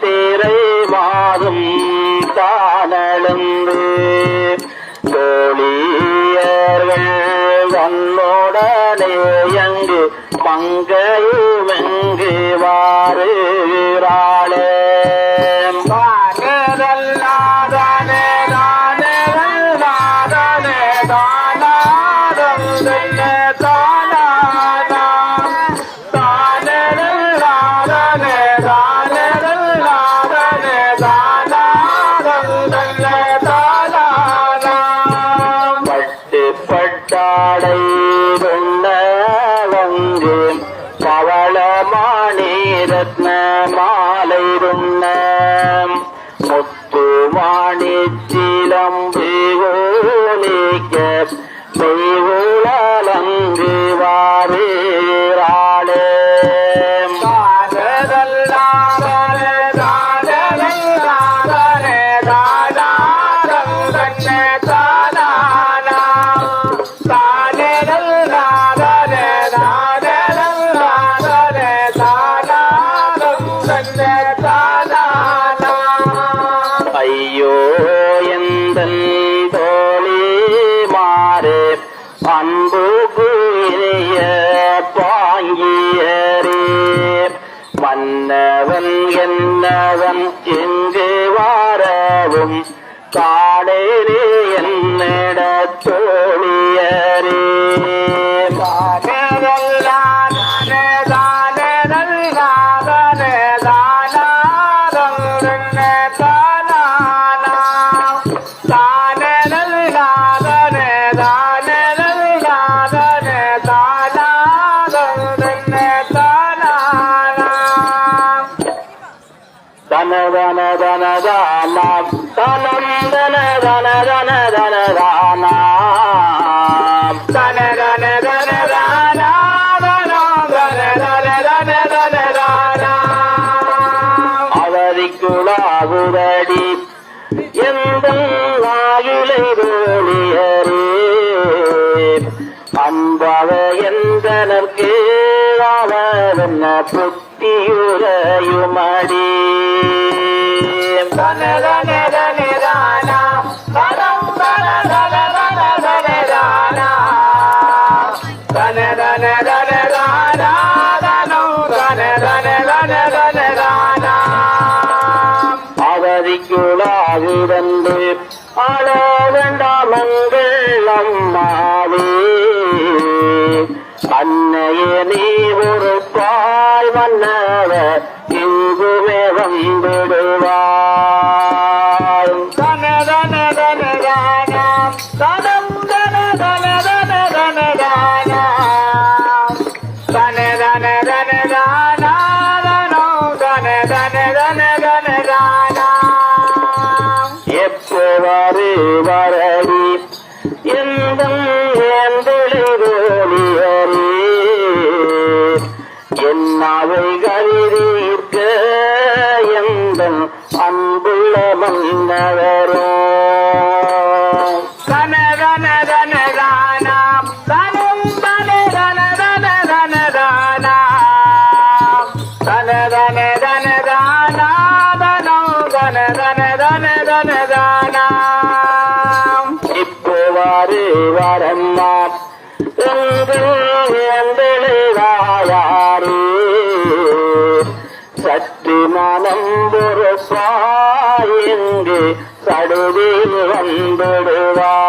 தேரை மாறும் தானழுந்து தோழியர்கள் தன்னோடனே அங்கு மங்கையுமெங்கு வாருகிறாளே பட்டாடை கொண்டவங்கு பவளமாணி ரத்ன ரத்னமா பண்பு கூறிய பாங்கியரே. மன்னவன் என்னவன் எங்கு வாரவும் காடேரே. தன தன தன தானாம் தனம் தன தன தன தன தன தன தன தானா தனம் தன தன தன தன எந்த ஆயுளை தோழியரே அன்பவ எந்தனர்க்கு புத்தியுரையுமடி. அவதிக்குள்ளாகிடந்து ஆள வேண்டாமங்கள் அம்மாவே. அன்னையே நீ ஒரு பாய் மன்னவ வரடி எந்த ஏந்தொழிவோலியரே என்னாவை கருதீர்க்க எந்த அன்புள்ள மன்னவரோ தன தன தன சற்று சாயங்கு பொறுப்பாயெங்கு சடுவில் வந்துடுவார்